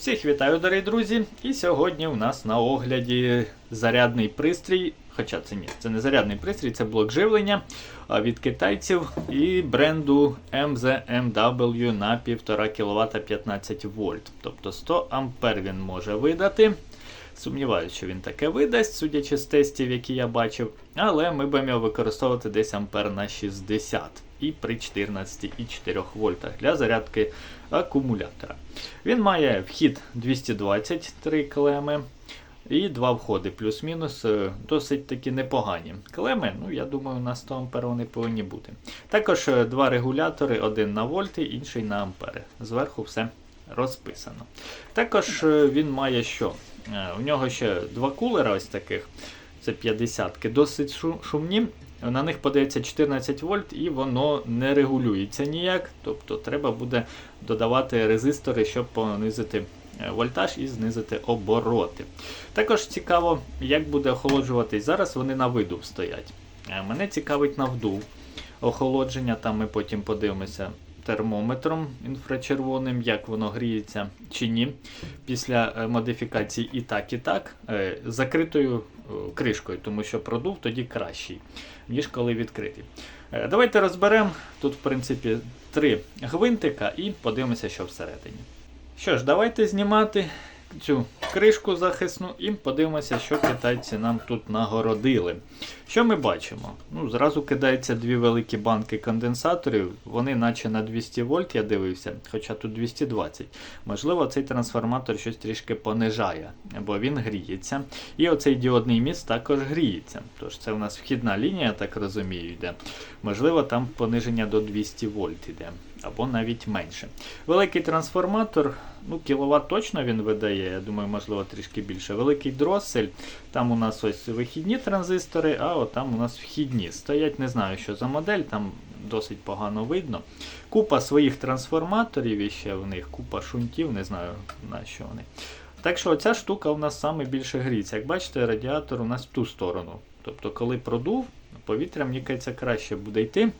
Всіх вітаю, дорогі друзі! І сьогодні у нас на огляді зарядний пристрій. Хоча це ні, це не зарядний пристрій, це блок живлення від китайців і бренду MZMW на 1,5 кВт 15 вольт. Тобто 100 ампер він може видати. Сумніваюся, що він таке видасть, судячи з тестів, які я бачив. Але ми будемо його використовувати десь ампер на 60 і при 14,4 вольтах для зарядки акумулятора. Він має вхід 223 клеми і два входи, плюс-мінус, е, досить таки непогані. Клеми, ну я думаю, на 100 ампер вони повинні бути. Також е, два регулятори, один на вольти, інший на ампери. Зверху все розписано. Також е, він має що? У нього ще два кулера ось таких. Це 50-ки, досить шумні. На них подається 14 вольт і воно не регулюється ніяк. Тобто треба буде додавати резистори, щоб понизити е, вольтаж і знизити обороти. Також цікаво, як буде охолоджуватись. Зараз вони на виду стоять. Е, Мене цікавить на вдув охолодження, там ми потім подивимося термометром інфрачервоним, як воно гріється чи ні. Після е, модифікації і так, і так, е, закритою е, кришкою, тому що продув тоді кращий, ніж коли відкритий. Давайте розберемо. Тут, в принципі, три гвинтика і подивимося, що всередині. Що ж, давайте знімати цю кришку захисну і подивимося, що китайці нам тут нагородили. Що ми бачимо? Ну, Зразу кидається дві великі банки конденсаторів, вони наче на 200 вольт, я дивився, хоча тут 220. Можливо, цей трансформатор щось трішки понижає, бо він гріється. І оцей діодний міст також гріється. Тож це у нас вхідна лінія, я так розумію, йде. Можливо, там пониження до 200 вольт йде, або навіть менше. Великий трансформатор, ну, кіловат точно він видає, я думаю, можливо, трішки більше. Великий дросель, там у нас ось вихідні транзистори, а от там у нас вхідні. Стоять, не знаю, що за модель, там досить погано видно. Купа своїх трансформаторів іще в них, купа шунтів, не знаю на що вони. Так що оця штука у нас саме більше гріється. Як бачите, радіатор у нас в ту сторону. Тобто, коли продув, повітря, мені кажеться, краще буде йти,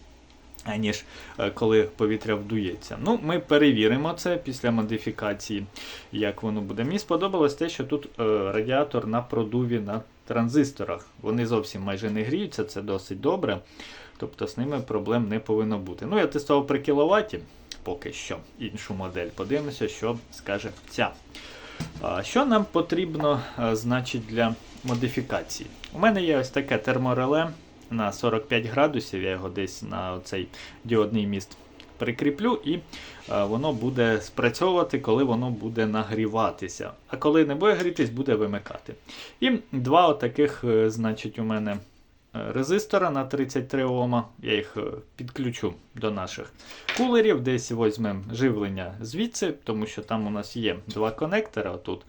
аніж е, коли повітря вдується. Ну, ми перевіримо це після модифікації, як воно буде. Мені сподобалось те, що тут е, радіатор на продуві на транзисторах. Вони зовсім майже не гріються, це досить добре. Тобто з ними проблем не повинно бути. Ну, я тестував при кіловаті поки що іншу модель. Подивимося, що скаже ця. Що нам потрібно, значить, для модифікації? У мене є ось таке термореле на 45 градусів, я його десь на цей діодний міст прикріплю, і а, воно буде спрацьовувати, коли воно буде нагріватися. А коли не буде грітись, буде вимикати. І два отаких, е, значить, у мене е, резистора на 33 Ома. Я їх е, підключу до наших кулерів. Десь візьмемо живлення звідси, тому що там у нас є два конектора тут.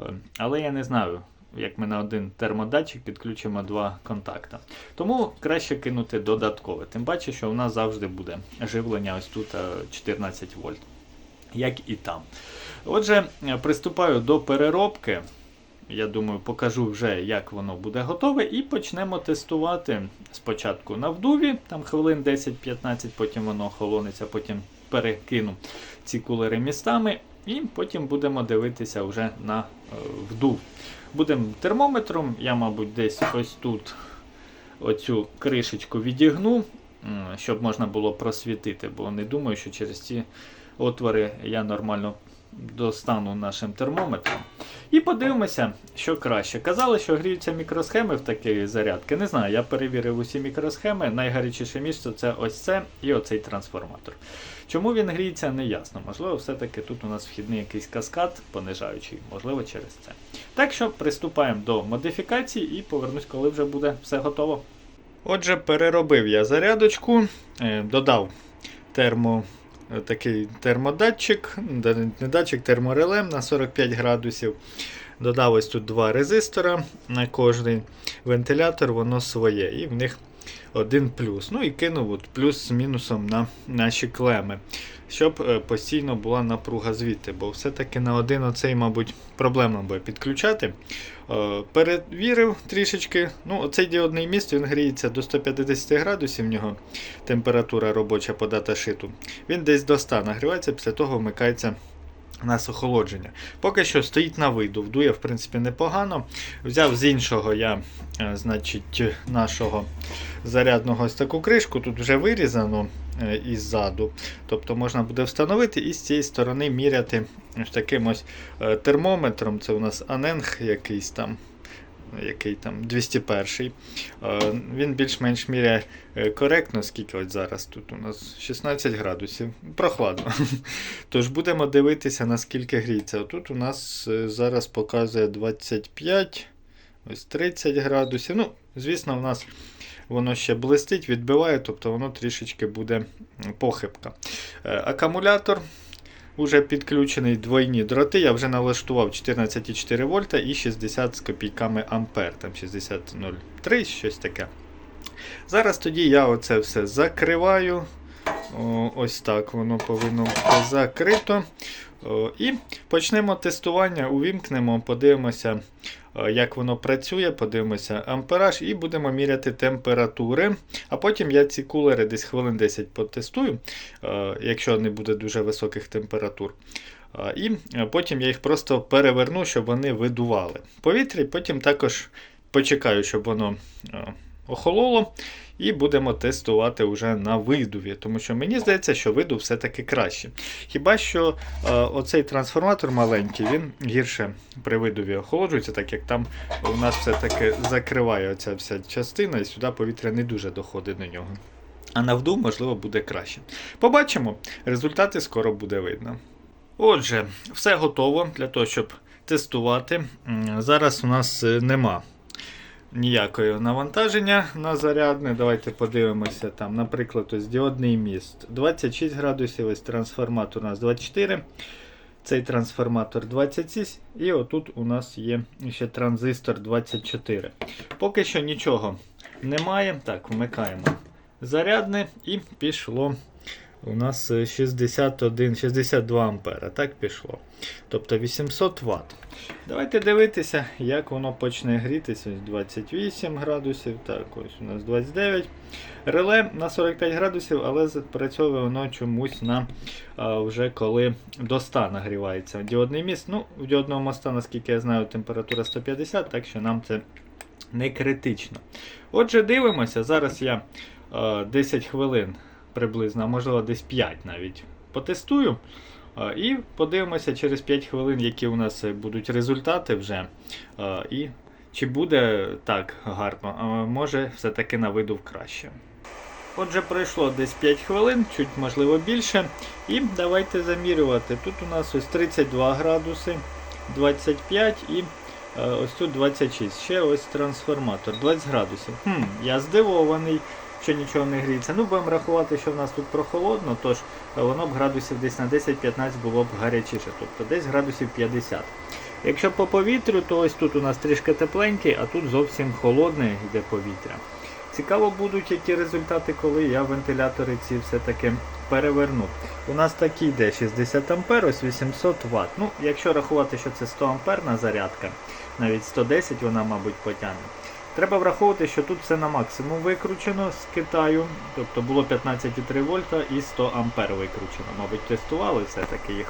Е, Але я не знаю, як ми на один термодатчик підключимо два контакта. Тому краще кинути додаткове. Тим паче, що у нас завжди буде живлення ось тут е, 14 вольт. Як і там. Отже, е, приступаю до переробки. Я думаю, покажу вже, як воно буде готове, і почнемо тестувати спочатку на вдуві, там хвилин 10-15, потім воно охолониться, потім перекину ці кулери містами, і потім будемо дивитися вже на е, вдув. Будемо термометром, я, мабуть, десь ось тут оцю кришечку відігну, щоб можна було просвітити, бо не думаю, що через ці отвори я нормально достану нашим термометром. І подивимося, що краще. Казали, що гріються мікросхеми в такі зарядки. Не знаю, я перевірив усі мікросхеми. Найгарячіше місце це ось це і оцей трансформатор. Чому він гріється, не ясно. Можливо, все-таки тут у нас вхідний якийсь каскад понижаючий, можливо, через це. Так що приступаємо до модифікації і повернусь, коли вже буде все готово. Отже, переробив я зарядочку, е, додав термо, такий термодатчик, не датчик, терморелем на 45 градусів. Додав ось тут два резистора на кожний вентилятор, воно своє. І в них один плюс. Ну і кинув от плюс з мінусом на наші клеми, щоб е, постійно була напруга звідти, бо все-таки на один оцей, мабуть, проблемно буде підключати. Е, Перевірив трішечки. Ну, оцей діодний міст він гріється до 150 градусів, в нього температура робоча по даташиту. Він десь до 100 нагрівається, після того вмикається нас охолодження. Поки що стоїть на виду, вдує, в принципі, непогано. Взяв з іншого я, е, значить, нашого зарядного ось таку кришку. Тут вже вирізано е, іззаду. Тобто можна буде встановити і з цієї сторони міряти ось таким ось е, термометром. Це у нас Аненг якийсь там. Який там 201. Е, Він більш-менш міряє е, коректно, скільки от зараз тут у нас 16 градусів. Прохладно. Тож будемо дивитися, наскільки гріється. Тут у нас е, зараз показує 25, ось 30 градусів. Ну, звісно, у нас воно ще блистить, відбиває, тобто воно трішечки буде похибка. Акумулятор. Уже підключений двойні дроти. Я вже налаштував 14,4 вольта і 60 з копійками ампер, там 60,03, щось таке. Зараз тоді я оце все закриваю. Ось так воно повинно бути закрито. І почнемо тестування, увімкнемо, подивимося, е, як воно працює, подивимося ампераж і будемо міряти температури. А потім я ці кулери десь хвилин 10 потестую, е, якщо не буде дуже високих температур. Е, І потім я їх просто переверну, щоб вони видували повітря, і потім також почекаю, щоб воно охололо. І будемо тестувати вже на видуві, тому що мені здається, що видув все-таки краще. Хіба що е, оцей трансформатор маленький, він гірше при видуві охолоджується, так як там у нас все-таки закриває оця вся частина, і сюди повітря не дуже доходить до нього. А на вдув, можливо, буде краще. Побачимо, результати скоро буде видно. Отже, все готово для того, щоб тестувати. Зараз у нас е, нема ніякого навантаження на зарядне. Давайте подивимося там, наприклад, ось діодний міст 26 градусів, ось трансформатор у нас 24. Цей трансформатор 26, і отут у нас є ще транзистор 24. Поки що нічого немає. Так, вмикаємо зарядне і пішло. У нас е, 61, 62 ампера. Так пішло. Тобто 800 Вт. Давайте дивитися, як воно почне грітися. Ось 28 градусів. Так, ось у нас 29. Реле на 45 градусів, але запрацьовує воно чомусь на а, вже коли до 100 нагрівається. Діодний міст. Ну, в діодного моста, наскільки я знаю, температура 150, так що нам це не критично. Отже, дивимося. Зараз я а, 10 хвилин приблизно, а можливо десь 5 навіть потестую. І подивимося через 5 хвилин, які у нас е, будуть результати вже. І чи буде так гарно, а може все-таки на виду краще. Отже, пройшло десь 5 хвилин, чуть можливо більше. І давайте замірювати. Тут у нас ось 32 градуси, 25 і е, ось тут 26. Ще ось трансформатор, 20 градусів. Хм, я здивований що нічого не гріється. Ну, будемо рахувати, що в нас тут прохолодно, тож воно б градусів десь на 10-15 було б гарячіше, тобто десь градусів 50. Якщо по повітрю, то ось тут у нас трішки тепленький, а тут зовсім холодне йде повітря. Цікаво будуть які результати, коли я вентилятори ці все-таки переверну. У нас такий йде 60 А, ось 800 Вт. Ну, якщо рахувати, що це 100 амперна зарядка, навіть 110 вона, мабуть, потягне. Треба враховувати, що тут все на максимум викручено з Китаю, тобто було 15,3 вольта і 100 ампер викручено. Мабуть, тестували все-таки їх.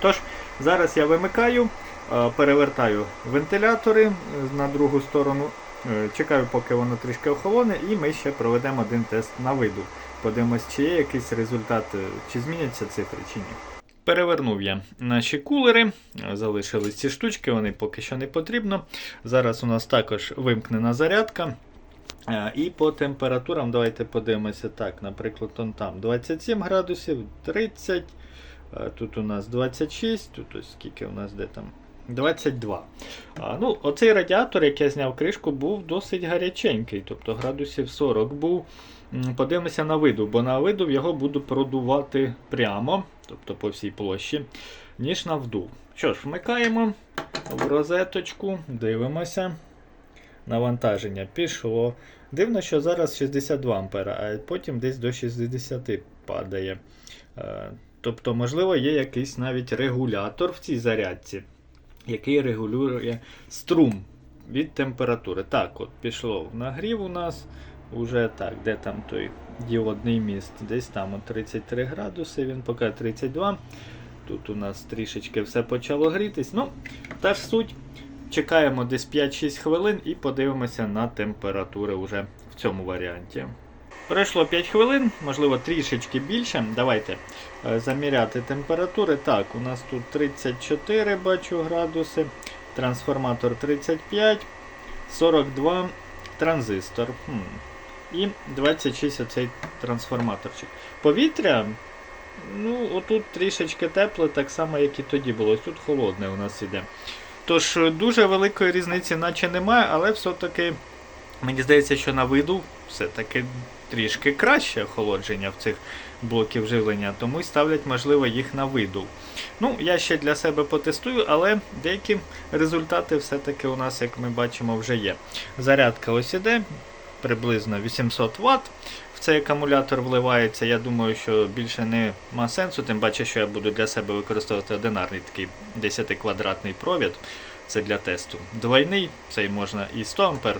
Тож, зараз я вимикаю, е, перевертаю вентилятори на другу сторону. Е, Чекаю, поки воно трішки охолоне, і ми ще проведемо один тест на виду. Подивимось, чи є якийсь результат, е, чи зміняться цифри, чи ні. Перевернув я наші кулери, залишились ці штучки, вони поки що не потрібно. Зараз у нас також вимкнена зарядка. Е, І по температурам давайте подивимося так. Наприклад, он там 27 градусів, 30, е, тут у нас 26, тут ось скільки у нас де там. 22. А, ну, Оцей радіатор, як я зняв кришку, був досить гаряченький, тобто градусів 40 був. Подивимося на виду, бо на виду його буду продувати прямо, тобто по всій площі, ніж на вдув. Що ж, вмикаємо в розеточку, дивимося. Навантаження пішло. Дивно, що зараз 62 ампера, а потім десь до 60 падає. Е, Тобто, можливо, є якийсь навіть регулятор в цій зарядці, який регулює струм від температури. Так, от пішло в нагрів у нас. Уже так, де там той діодний міст? Десь там от 33 градуси, він поки 32. Тут у нас трішечки все почало грітись. Ну, та ж суть. Чекаємо десь 5-6 хвилин і подивимося на температури вже в цьому варіанті. Пройшло 5 хвилин, можливо, трішечки більше. Давайте е, заміряти температури. Так, у нас тут 34 бачу градуси, трансформатор 35, 42 транзистор. Хм. І 26 оцей трансформаторчик. Повітря, ну, отут трішечки тепле, так само, як і тоді було. Тут холодне у нас іде. Тож дуже великої різниці наче немає, але все-таки мені здається, що на виду все-таки трішки краще охолодження в цих блоків живлення, тому й ставлять, можливо, їх на виду. Ну, я ще для себе потестую, але деякі результати все-таки у нас, як ми бачимо, вже є. Зарядка ось іде, приблизно 800 Вт. В цей акумулятор вливається. Я думаю, що більше нема сенсу, тим паче, що я буду для себе використовувати одинарний такий 10-квадратний провід. Це для тесту. Двойний, цей можна і 100 ампер.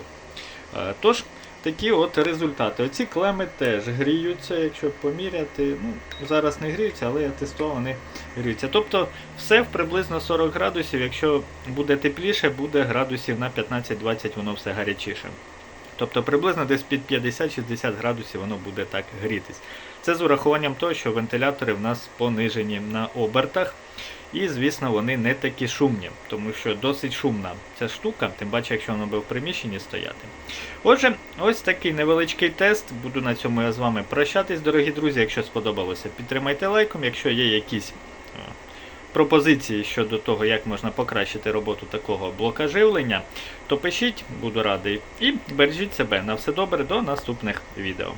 Е, Тож, такі от результати. Оці клеми теж гріються, якщо поміряти. Ну, зараз не гріються, але я тестував, вони гріються. Тобто все в приблизно 40 градусів. Якщо буде тепліше, буде градусів на 15-20, воно все гарячіше. Тобто приблизно десь під 50-60 градусів воно буде так грітись. Це з урахуванням того, що вентилятори в нас понижені на обертах. І, звісно, вони не такі шумні, тому що досить шумна ця штука, тим паче, якщо воно буде в приміщенні стояти. Отже, ось такий невеличкий тест. Буду на цьому я з вами прощатись, дорогі друзі. Якщо сподобалося, підтримайте лайком. Якщо є якісь е, пропозиції щодо того, як можна покращити роботу такого блока живлення, то пишіть, буду радий. І бережіть себе. На все добре, до наступних відео.